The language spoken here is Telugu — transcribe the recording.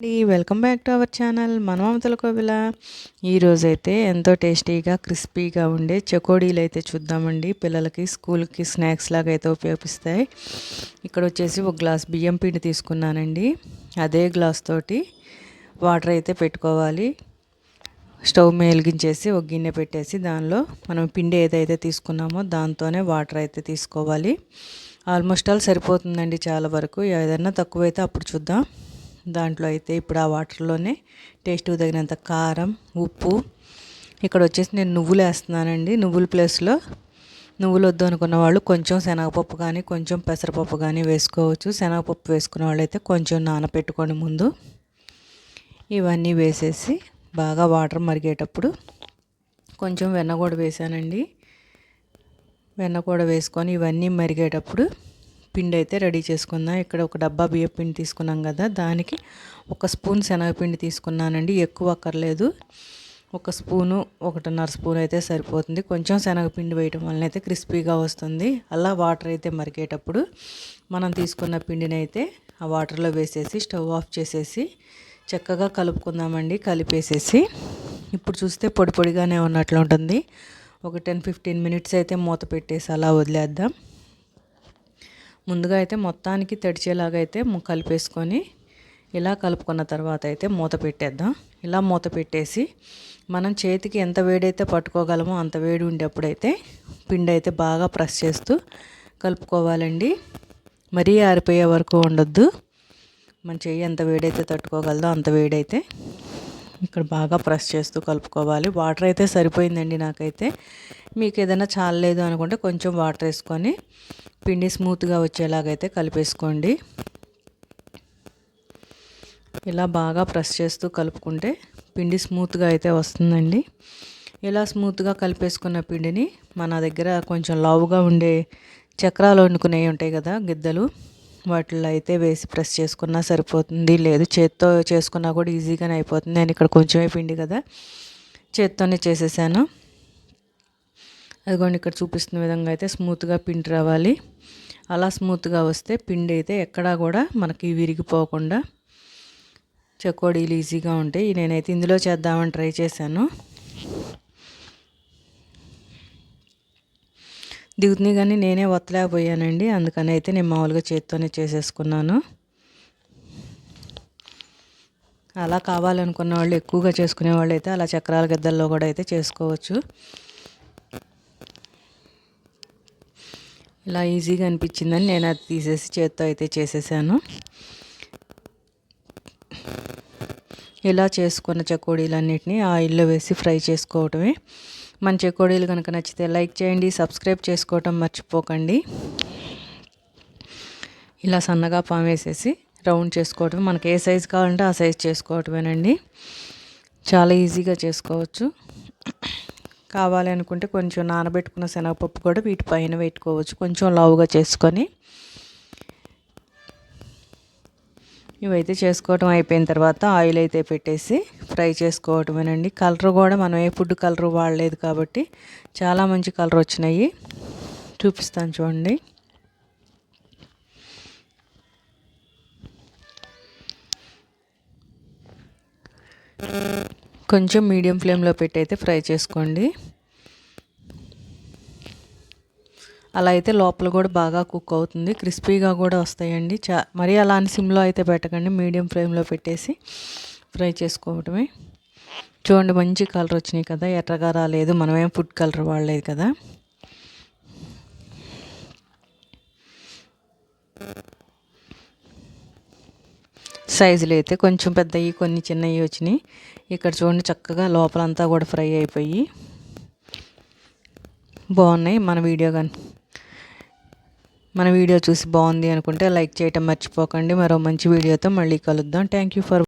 అండి. Welcome back to our channel. మనమమతల కోవిల. ఈరోజైతే ఎంతో టేస్టీగా క్రిస్పీగా ఉండే చకోడీలు అయితే చూద్దామండి. పిల్లలకి స్కూల్కి స్నాక్స్ లాగా అయితే ఉపయోగిస్తాయి. ఇక్కడ వచ్చేసి ఒక గ్లాస్ బియ్యం పిండి తీసుకున్నానండి. అదే గ్లాస్ తోటి వాటర్ అయితే పెట్టుకోవాలి. స్టవ్ మేలిగించేసి ఒక గిన్నె పెట్టేసి దానిలో మనం పిండి ఏదైతే తీసుకున్నామో దాంతోనే వాటర్ అయితే తీసుకోవాలి. ఆల్మోస్ట్ ఆల్ సరిపోతుందండి చాలా వరకు. ఏదైనా తక్కువైతే అప్పుడు చూద్దాం. దాంట్లో అయితే ఇప్పుడు ఆ వాటర్లోనే టేస్ట్ తగినంత కారం ఉప్పు. ఇక్కడ వచ్చేసి నేను నువ్వులు వేస్తున్నానండి. నువ్వుల ప్లేస్లో నువ్వులు వద్దు అనుకున్న వాళ్ళు కొంచెం శనగపప్పు కానీ కొంచెం పెసరపప్పు కానీ వేసుకోవచ్చు. శనగపప్పు వేసుకున్న వాళ్ళైతే కొంచెం నానపెట్టుకోండి ముందు. ఇవన్నీ వేసేసి బాగా వాటర్ మరిగేటప్పుడు కొంచెం వెన్న కూడా వేసానండి. వెన్న కూడా వేసుకొని ఇవన్నీ మరిగేటప్పుడు పిండి అయితే రెడీ చేసుకుందాం ఇక్కడ ఒక డబ్బా బియ్య పిండి తీసుకున్నాం కదా దానికి ఒక స్పూన్ శనగపిండి తీసుకున్నానండి. ఎక్కువ అక్కర్లేదు. ఒక స్పూను ఒకటిన్నర స్పూన్ అయితే సరిపోతుంది. కొంచెం శనగపిండి వేయటం వలన అయితే క్రిస్పీగా వస్తుంది. అలా వాటర్ అయితే మరిగేటప్పుడు మనం తీసుకున్న పిండిని అయితే ఆ వాటర్లో వేసేసి స్టవ్ ఆఫ్ చేసేసి చక్కగా కలుపుకుందామండి. కలిపేసేసి ఇప్పుడు చూస్తే పొడి పొడిగానే ఉన్నట్లు ఉంటుంది. ఒక టెన్ ఫిఫ్టీన్ మినిట్స్ అయితే మూత పెట్టేసి అలా వదిలేద్దాం. ముందుగా అయితే మొత్తానికి తడిచేలాగా అయితే కలిపేసుకొని ఇలా కలుపుకున్న తర్వాత అయితే మూత పెట్టేద్దాం. ఇలా మూత పెట్టేసి మనం చేతికి ఎంత వేడైతే పట్టుకోగలమో అంత వేడి ఉండేప్పుడైతే పిండి అయితే బాగా ప్రెస్ చేస్తూ కలుపుకోవాలండి. మరీ ఆరిపోయే వరకు ఉండొద్దు. మన చెయ్యి ఎంత వేడైతే తట్టుకోగలదో అంత వేడైతే ఇక్కడ బాగా ప్రెస్ చేస్తూ కలుపుకోవాలి. వాటర్ అయితే సరిపోయిందండి నాకైతే. మీకు ఏదైనా చాలలేదు అనుకుంటే కొంచెం వాటర్ వేసుకొని పిండి స్మూత్గా వచ్చేలాగైతే కలిపేసుకోండి. ఇలా బాగా ప్రెస్ చేస్తూ కలుపుకుంటే పిండి స్మూత్గా అయితే వస్తుందండి. ఇలా స్మూత్గా కలిపేసుకున్న పిండిని మన దగ్గర కొంచెం లావుగా ఉండే చక్రాలు వండుకునేవి ఉంటాయి కదా గిద్దలు. వాటిలో అయితే వేసి ప్రెస్ చేసుకున్నా సరిపోతుంది. లేదు చేత్తో చేసుకున్నా కూడా ఈజీగానే అయిపోతుంది. నేను ఇక్కడ కొంచెమే పిండి కదా చేత్తోనే చేసేసాను. అదిగోండి ఇక్కడ చూపిస్తున్న విధంగా అయితే స్మూత్గా పిండి రావాలి. అలా స్మూత్గా వస్తే పిండి అయితే ఎక్కడా కూడా మనకి విరిగిపోకుండా చకోడీలు ఈజీగా ఉంటాయి. నేనైతే ఇందులో చేద్దామని ట్రై చేశాను. దిగుతుంది కానీ నేనే వత్తలేకపోయానండి అందుకని అయితే నేను మామూలుగా చేత్తోనే చేసేసుకున్నాను. అలా కావాలనుకున్న వాళ్ళు ఎక్కువగా చేసుకునే వాళ్ళు అయితే అలా చక్రాల గద్దల్లో కూడా అయితే చేసుకోవచ్చు. ఇలా ఈజీగా అనిపించిందని నేను అది తీసేసి చేత్తో అయితే చేసేసాను. ఇలా చేసుకున్న చకోడీలన్నిటిని ఆయిల్లో వేసి ఫ్రై చేసుకోవటమే. మన చెకోడీలు కనుక నచ్చితే లైక్ చేయండి సబ్స్క్రైబ్ చేసుకోవటం మర్చిపోకండి. ఇలా సన్నగా పామేసేసి రౌండ్ చేసుకోవటం మనకి ఏ సైజు కావాలంటే ఆ సైజ్ చేసుకోవటమేనండి. చాలా ఈజీగా చేసుకోవచ్చు. కావాలి అనుకుంటే కొంచెం నానబెట్టుకున్న శనగపప్పు కూడా వీటి పైన పెట్టుకోవచ్చు కొంచెం లావుగా చేసుకొని. ఇవైతే చేసుకోవటం అయిపోయిన తర్వాత ఆయిల్ అయితే పెట్టేసి ఫ్రై చేసుకోవటమేనండి. కలర్ కూడా మనం ఏ ఫుడ్ కలర్ వాడలేదు కాబట్టి చాలా మంచి కలర్ వచ్చినాయి. చూపిస్తాను చూడండి. కొంచెం మీడియం ఫ్లేమ్లో పెట్టి అయితే ఫ్రై చేసుకోండి. అలా అయితే లోపల కూడా బాగా కుక్ అవుతుంది. క్రిస్పీగా కూడా వస్తాయండి. చా మరీ అలా అని సిమ్లో అయితే పెట్టకండి. మీడియం ఫ్లేమ్లో పెట్టేసి ఫ్రై చేసుకోవటమే. చూడండి మంచి కలర్ వచ్చినాయి కదా ఎర్రగా రాలేదు మనమేం ఫుడ్ కలర్ వాడలేదు కదా. సైజులు అయితే కొంచెం పెద్దవి కొన్ని చిన్నవి వచ్చినాయి. ఇక్కడ చూడండి చక్కగా లోపలంతా కూడా ఫ్రై అయిపోయి బాగున్నాయి. మన వీడియో కానీ మన వీడియో చూసి బాగుంది అనుకుంటే లైక్ చేయటం మర్చిపోకండి. మరో మంచి వీడియోతో మళ్ళీ కలుద్దాం. Thank you for